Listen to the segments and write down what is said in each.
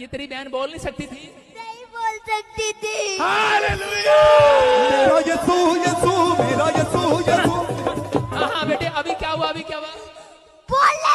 ये तेरी बहन बोल नहीं सकती थी। नहीं बोल सकती थी। मेरा यसू यसू मेरा यसू यसू हाँ हाँ बेटे अभी क्या हुआ अभी क्या हुआ? बोलने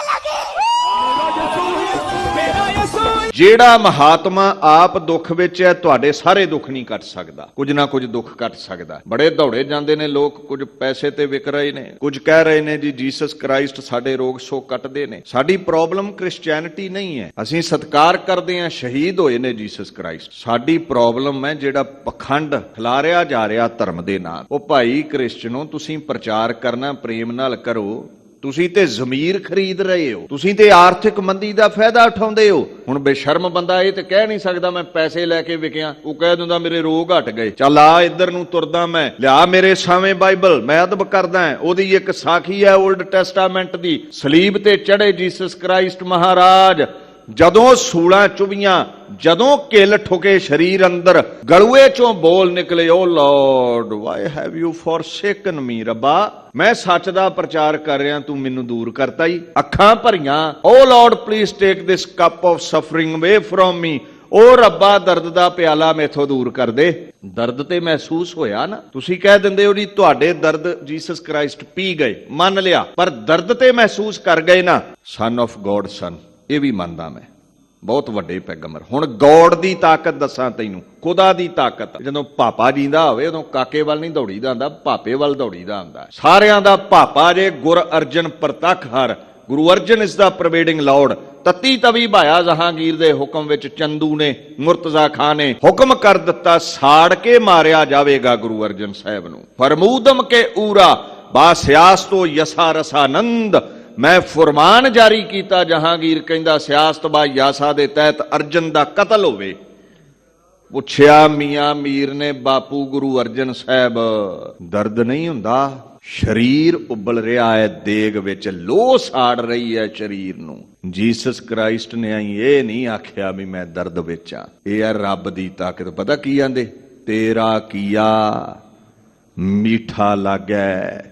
ਜਿਹੜਾ ਮਹਾਤਮਾ ਆਪ ਦੁੱਖ ਵਿੱਚ ਹੈ, ਤੁਹਾਡੇ ਸਾਰੇ ਦੁੱਖ ਨਹੀਂ ਕੱਟ ਸਕਦਾ। ਕੁਝ ਨਾ ਕੁਝ ਦੁੱਖ ਕੱਟ ਸਕਦਾ। ਬੜੇ ਦੌੜੇ ਜਾਂਦੇ ਨੇ ਲੋਕ, ਕੁਝ ਪੈਸੇ ਤੇ ਵਿਕ ਰਹੇ ਨੇ। ਕੁਝ ਕਹਿ ਰਹੇ ਨੇ ਜੀ, ਜੀਸਸ ਕ੍ਰਾਈਸਟ ਸਾਡੇ ਰੋਗ ਸੋ ਕੱਟਦੇ ਨੇ। ਸਾਡੀ ਪ੍ਰੋਬਲਮ ਕ੍ਰਿਸਚੀਅਨਿਟੀ ਨਹੀਂ ਹੈ। ਅਸੀਂ ਸਤਿਕਾਰ ਕਰਦੇ ਹਾਂ, ਸ਼ਹੀਦ ਹੋਏ ਨੇ ਜੀਸਸ ਕ੍ਰਾਈਸਟ। ਸਾਡੀ ਪ੍ਰੋਬਲਮ ਹੈ ਜਿਹੜਾ ਪਖੰਡ ਖਿਲਾਰਿਆ ਜਾ ਰਿਹਾ ਧਰਮ ਦੇ ਨਾਲ। ਉਹ ਭਾਈ ਕ੍ਰਿਸਚਨੋ ਤੁਸੀਂ ਪ੍ਰਚਾਰ ਕਰਨਾ, ਪ੍ਰੇਮ ਨਾਲ ਕਰੋ। ਤੁਸੀਂ ਤੇ ਜ਼ਮੀਰ ਖਰੀਦ ਰਹੇ ਹੋ। ਤੁਸੀਂ ਤੇ ਆਰਥਿਕ ਮੰਦੀ ਦਾ ਫਾਇਦਾ ਉਠਾਉਂਦੇ ਹੋ। ਹੁਣ ਬੇਸ਼ਰਮ ਬੰਦਾ ਇਹ ਤੇ ਕਹਿ ਨਹੀਂ ਸਕਦਾ ਮੈਂ ਪੈਸੇ ਲੈ ਕੇ ਵਿਕਿਆ। ਉਹ ਕਹਿ ਦਿੰਦਾ ਮੇਰੇ ਰੋਗ ਹਟ ਗਏ। ਚੱਲ ਆ ਇੱਧਰ ਨੂੰ ਤੁਰਦਾ ਮੈਂ। ਲਿਆ ਮੇਰੇ ਸਾਵੇਂ ਬਾਈਬਲ, ਮੈਂ ਅਦਬ ਕਰਦਾ ਉਹਦੀ ਇੱਕ ਸਾਖੀ ਹੈ 올ਡ ਟੈਸਟਾਮੈਂਟ ਦੀ। ਸਲੀਬ ਤੇ ਚੜੇ ਜੀਸਸ ਕ੍ਰਾਈਸਟ ਮਹਾਰਾਜ। ਜਦੋਂ ਸੂਲਾਂ ਚੁਬੀਆਂ, ਜਦੋਂ ਕਿਲ ਠੁਕੇ ਸਰੀਰ ਅੰਦਰ, ਗਲੂਏ ਚੋਂ ਬੋਲ ਨਿਕਲੇ, O Lord why have you forsaken me ਰੱਬਾ? ਮੈਂ ਸੱਚ ਦਾ ਪ੍ਰਚਾਰ ਕਰ ਰਿਹਾ, ਤੂੰ ਮੈਨੂੰ ਦੂਰ ਕਰਤਾ ਹੀ ਅੱਖਾਂ ਭਰੀਆਂ, O lord please take this cup of suffering away from me ਉਹ ਰੱਬਾ, ਦਰਦ ਦਾ ਪਿਆਲਾ ਮੇਥੋਂ ਦੂਰ ਕਰ ਦੇ। ਦਰਦ ਤੇ ਮਹਿਸੂਸ ਹੋਇਆ ਨਾ, ਤੁਸੀਂ ਕਹਿ ਦਿੰਦੇ ਹੋ ਜੀ, ਤੁਹਾਡੇ ਦਰਦ ਜੀਸਸ ਕ੍ਰਾਈਸਟ ਪੀ ਗਏ, ਮੰਨ ਲਿਆ, ਪਰ ਦਰਦ ਤੇ ਮਹਿਸੂਸ ਕਰ ਗਏ ਨਾ ਸਨ ਆਫ ਗੋਡ ਸਨ ਇਹ ਵੀ ਮੰਨਦਾ ਮੈਂ। ਬਹੁਤ ਵੱਡੇ ਪੈਗੰਬਰ। ਹੁਣ ਗੋਡ ਦੀ ਤਾਕਤ ਦੱਸਾਂ ਤੈਨੂੰ, ਖੁਦਾ ਦੀ ਤਾਕਤ। ਜਦੋਂ ਪਾਪਾ ਜੀਂਦਾ ਹੋਵੇ, ਉਦੋਂ ਕਾਕੇ ਵੱਲ ਨਹੀਂ ਦੌੜੀਦਾ ਹੁੰਦਾ, ਪਾਪੇ ਵੱਲ ਦੌੜੀਦਾ ਹੁੰਦਾ। ਸਾਰਿਆਂ ਦਾ ਪਾਪਾ ਜੇ ਗੁਰ ਅਰਜਨ ਪ੍ਰਤੱਖ ਹਰ, ਗੁਰੂ ਅਰਜਨ ਇਸ ਦਾ ਪ੍ਰਵੇਡਿੰਗ ਲਾਰਡ। ਤਤੀ ਤਵੀ ਭਾਇਆ ਜਹਾਂਗੀਰ ਦੇ ਹੁਕਮ ਵਿੱਚ ਚੰਦੂ ਨੇ, ਮੁਰਤਜ਼ਾ ਖਾਨ ਨੇ ਹੁਕਮ ਕਰ ਦਿੱਤਾ, ਸਾੜ ਕੇ ਮਾਰਿਆ ਜਾਵੇਗਾ ਗੁਰੂ ਅਰਜਨ ਸਾਹਿਬ ਨੂੰ। ਫਰਮੂਦਮ ਕੇ ਊਰਾ, ਬਾ ਸਿਆਸਤੋ ਯਸਾ ਰਸਾਨੰਦ। ਮੈਂ ਫਰਮਾਨ ਜਾਰੀ ਕੀਤਾ, ਜਹਾਂਗੀਰ ਕਹਿੰਦਾ, ਸਿਆਸਤ ਯਾਸਾ ਦੇ ਤਹਿਤ ਅਰਜਨ ਦਾ ਕਤਲ ਹੋਵੇ। ਪੁੱਛਿਆ, ਮੀਆਂ ਮੀਰ ਨੇ, ਬਾਪੂ ਗੁਰੂ ਅਰਜਨ ਸਾਹਿਬ, ਦਰਦ ਨਹੀਂ ਹੁੰਦਾ? ਸਰੀਰ ਉਬਲ ਰਿਹਾ ਹੈ, ਦੇਗ ਵਿੱਚ ਲੋਹ ਸਾੜ ਰਹੀ ਹੈ ਸਰੀਰ ਨੂੰ। ਜੀਸਸ ਕ੍ਰਾਈਸਟ ਨੇ ਆਈ ਇਹ ਨਹੀਂ ਆਖਿਆ ਵੀ ਮੈਂ ਦਰਦ ਵਿੱਚ ਆ ਇਹ ਹੈ ਰੱਬ ਦੀ ਤਾਕਤ। ਪਤਾ ਕੀ ਆਂਦੇ? ਤੇਰਾ ਕੀਆ ਮੀਠਾ ਲੱਗੈ।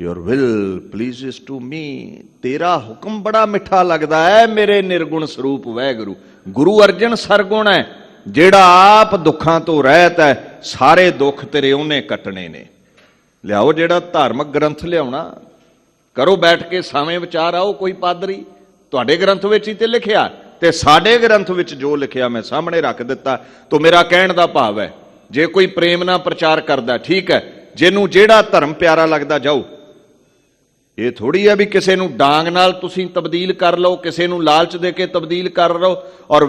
ਯੋਰ ਵਿਲ ਪਲੀਜ਼ਸ ਟੂ ਮੀ ਤੇਰਾ ਹੁਕਮ ਬੜਾ ਮਿੱਠਾ ਲੱਗਦਾ ਹੈ, ਮੇਰੇ ਨਿਰਗੁਣ ਸਰੂਪ ਵੈਗੁਰੂ। ਗੁਰੂ ਅਰਜਨ ਸਰਗੁਣ ਹੈ, ਜਿਹੜਾ ਆਪ ਦੁੱਖਾਂ ਤੋਂ ਰਹਿਤ ਹੈ, ਸਾਰੇ ਦੁੱਖ ਤੇਰੇ ਉਹਨੇ ਕੱਟਣੇ ਨੇ। ਲਿਆਓ ਜਿਹੜਾ ਧਾਰਮਿਕ ਗ੍ਰੰਥ ਲਿਆਉਣਾ, ਕਰੋ ਬੈਠ ਕੇ ਸਾਵੇਂ ਵਿਚਾਰ, ਆਓ ਕੋਈ ਪਾਦਰੀ। ਤੁਹਾਡੇ ਗ੍ਰੰਥ ਵਿੱਚ ਹੀ ਤੇ ਲਿਖਿਆ, ਤੇ ਸਾਡੇ ਗ੍ਰੰਥ ਵਿੱਚ ਜੋ ਲਿਖਿਆ ਮੈਂ ਸਾਹਮਣੇ ਰੱਖ ਦਿੱਤਾ, ਤੋ ਮੇਰਾ ਕਹਿਣ ਦਾ ਭਾਵ ਹੈ, ਜੇ ਕੋਈ ਪ੍ਰੇਮ ਨਾਲ ਪ੍ਰਚਾਰ ਕਰਦਾ, ਠੀਕ ਹੈ, ਜਿਹਨੂੰ ਜਿਹੜਾ ਧਰਮ ਪਿਆਰਾ ਲੱਗਦਾ, ਜਾਓ। ਇਹ ਥੋੜੀ ਆ ਵੀ ਕਿਸੇ ਨੂੰ ਡਾਂਗ ਨਾਲ ਤੁਸੀਂ ਤਬਦੀਲ ਕਰ ਲਓ, ਕਿਸੇ ਨੂੰ ਲਾਲਚ ਦੇ ਕੇ ਤਬਦੀਲ ਕਰ ਲਓ ਔਰ